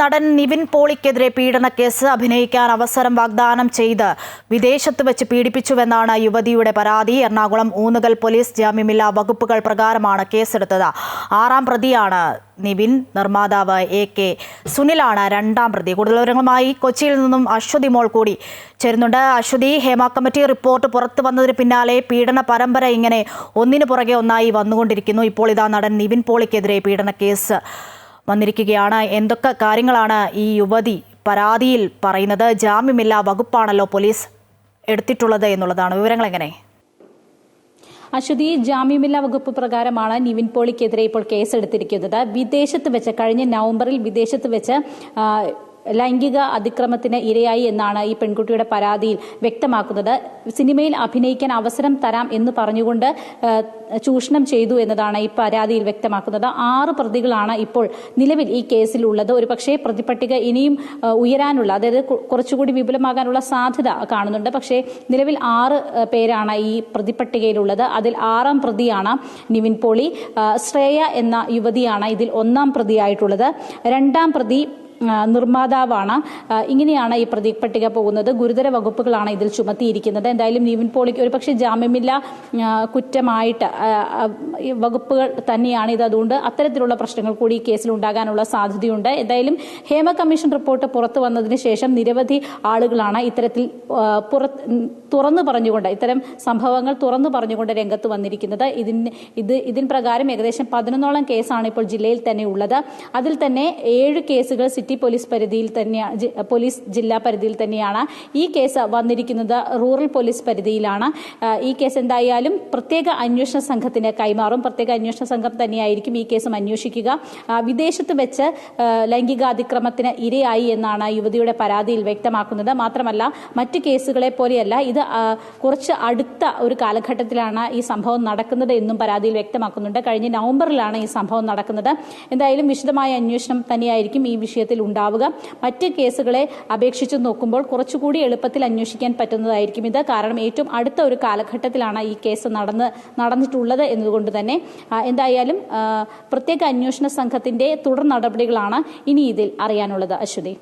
നടൻ നിവിൻ പോളിക്കെതിരെ പീഡന കേസ് അഭിനയിക്കാൻ അവസരം വാഗ്ദാനം ചെയ്ത് വിദേശത്ത് വെച്ച് പീഡിപ്പിച്ചുവെന്നാണ് യുവതിയുടെ പരാതി. എറണാകുളം ഊന്നുകൽ പോലീസ് ജാമ്യമില്ലാ വകുപ്പുകൾ പ്രകാരമാണ് കേസെടുത്തത്. ആറാം പ്രതിയാണ് നിവിൻ. നിർമ്മാതാവ് എ കെ സുനിലാണ് രണ്ടാം പ്രതി. കൂടുതൽ വിവരങ്ങളുമായി കൊച്ചിയിൽ നിന്നും അശ്വതി മോൾ കൂടി ചേരുന്നുണ്ട്. അശ്വതി ഹേമ കമ്മിറ്റി റിപ്പോർട്ട് പുറത്തു വന്നതിന് പിന്നാലെ പീഡന പരമ്പര ഇങ്ങനെ ഒന്നിനു പുറകെ ഒന്നായി വന്നുകൊണ്ടിരിക്കുന്നു. ഇപ്പോൾ ഇതാ നടൻ നിവിൻ പോളിക്കെതിരെ പീഡന കേസ് വന്നിരിക്കുകയാണ്. എന്തൊക്കെ കാര്യങ്ങളാണ് ഈ യുവതി പരാതിയിൽ പറയുന്നത്? ജാമ്യമില്ലാ വകുപ്പാണല്ലോ പോലീസ് എടുത്തിട്ടുള്ളത് എന്നുള്ളതാണ്. വിവരങ്ങൾ എങ്ങനെ അശ്വതി ജാമ്യമില്ലാ വകുപ്പ് പ്രകാരമാണ് നിവിൻ പോളിക്കെതിരെ ഇപ്പോൾ കേസെടുത്തിരിക്കുന്നത്. വിദേശത്ത് വെച്ച് കഴിഞ്ഞ നവംബറിൽ വിദേശത്ത് വെച്ച് ലൈംഗിക അതിക്രമത്തിന് ഇരയായി എന്നാണ് ഈ പെൺകുട്ടിയുടെ പരാതിയിൽ വ്യക്തമാക്കുന്നത്. സിനിമയിൽ അഭിനയിക്കാൻ അവസരം തരാം എന്ന് പറഞ്ഞുകൊണ്ട് ചൂഷണം ചെയ്തു എന്നതാണ് ഈ പരാതിയിൽ വ്യക്തമാക്കുന്നത്. ആറ് പ്രതികളാണ് ഇപ്പോൾ നിലവിൽ ഈ കേസിൽ കേസിലുള്ളത്. ഒരുപക്ഷേ പ്രതിപട്ടിക ഇനിയും ഉയരാനുള്ള അതായത് കുറച്ചുകൂടി വിപുലമാകാനുള്ള സാധ്യത കാണുന്നുണ്ട്. പക്ഷേ നിലവിൽ ആറ് പേരാണ് ഈ പ്രതിപട്ടികയിലുള്ളത്. അതിൽ ആറാം പ്രതിയാണ് നിവിൻ പോളി. ശ്രേയ എന്ന യുവതിയാണ് ഇതിൽ ഒന്നാം പ്രതിയായിട്ടുള്ളത്. രണ്ടാം പ്രതി നിർമ്മാതാവാണ്. ഇങ്ങനെയാണ് ഈ പ്രതിപട്ടിക പോകുന്നത്. ഗുരുതര വകുപ്പുകളാണ് ഇതിൽ ചുമത്തിയിരിക്കുന്നത്. എന്തായാലും നിവിൻ പോളിക്ക് ഒരു പക്ഷേ ജാമ്യമില്ല കുറ്റമായിട്ട് വകുപ്പുകൾ തന്നെയാണ് ഇത്. അതുകൊണ്ട് അത്തരത്തിലുള്ള പ്രശ്നങ്ങൾ കൂടി ഈ കേസിൽ ഉണ്ടാകാനുള്ള സാധ്യതയുണ്ട്. എന്തായാലും ഹേമ കമ്മീഷൻ റിപ്പോർട്ട് പുറത്തു വന്നതിന് ശേഷം നിരവധി ആളുകളാണ് ഇത്തരത്തിൽ തുറന്നു പറഞ്ഞുകൊണ്ട് ഇത്തരം സംഭവങ്ങൾ തുറന്നു പറഞ്ഞുകൊണ്ട് രംഗത്ത് വന്നിരിക്കുന്നത്. ഇതിന് ഇത് ഇതിൻ പ്രകാരം ഏകദേശം പതിനൊന്നോളം കേസാണ് ഇപ്പോൾ ജില്ലയിൽ തന്നെ ഉള്ളത്. അതിൽ തന്നെ ഏഴ് കേസുകൾ സിറ്റി പോലീസ് പരിധിയിൽ തന്നെയാണ് പോലീസ് ജില്ലാ പരിധിയിൽ തന്നെയാണ് ഈ കേസ് വന്നിരിക്കുന്നത്. റൂറൽ പോലീസ് പരിധിയിലാണ്. ഈ കേസ് എന്തായാലും പ്രത്യേക അന്വേഷണ സംഘത്തിന് കൈമാറും. പ്രത്യേക അന്വേഷണ സംഘം തന്നെയായിരിക്കും ഈ കേസും അന്വേഷിക്കുക. വിദേശത്ത് വെച്ച് ലൈംഗികാതിക്രമത്തിന് ഇരയായി എന്നാണ് യുവതിയുടെ പരാതിയിൽ വ്യക്തമാക്കുന്നത്. മാത്രമല്ല മറ്റ് കേസുകളെ പോലെയല്ല ഇത് കുറച്ച് അടുത്ത ഒരു കാലഘട്ടത്തിലാണ് ഈ സംഭവം നടക്കുന്നത് എന്നും പരാതിയിൽ വ്യക്തമാക്കുന്നുണ്ട്. കഴിഞ്ഞ നവംബറിലാണ് ഈ സംഭവം നടക്കുന്നത്. എന്തായാലും വിശദമായ അന്വേഷണം തന്നെയായിരിക്കും ഈ വിഷയത്തിൽ ഉണ്ടാവുക മറ്റ് കേസുകളെ അപേക്ഷിച്ച് നോക്കുമ്പോൾ കുറച്ചുകൂടി എളുപ്പത്തിൽ അന്വേഷിക്കാൻ പറ്റുന്നതായിരിക്കും ഇത്. കാരണം ഏറ്റവും അടുത്ത ഒരു കാലഘട്ടത്തിലാണ് ഈ കേസ് നടന്ന് നടന്നിട്ടുള്ളത് എന്നതുകൊണ്ട് തന്നെ. എന്തായാലും പ്രത്യേക അന്വേഷണ സംഘത്തിന്റെ തുടർ നടപടികളാണ് ഇനി ഇതിൽ അറിയാനുള്ളത്. അശ്വതി.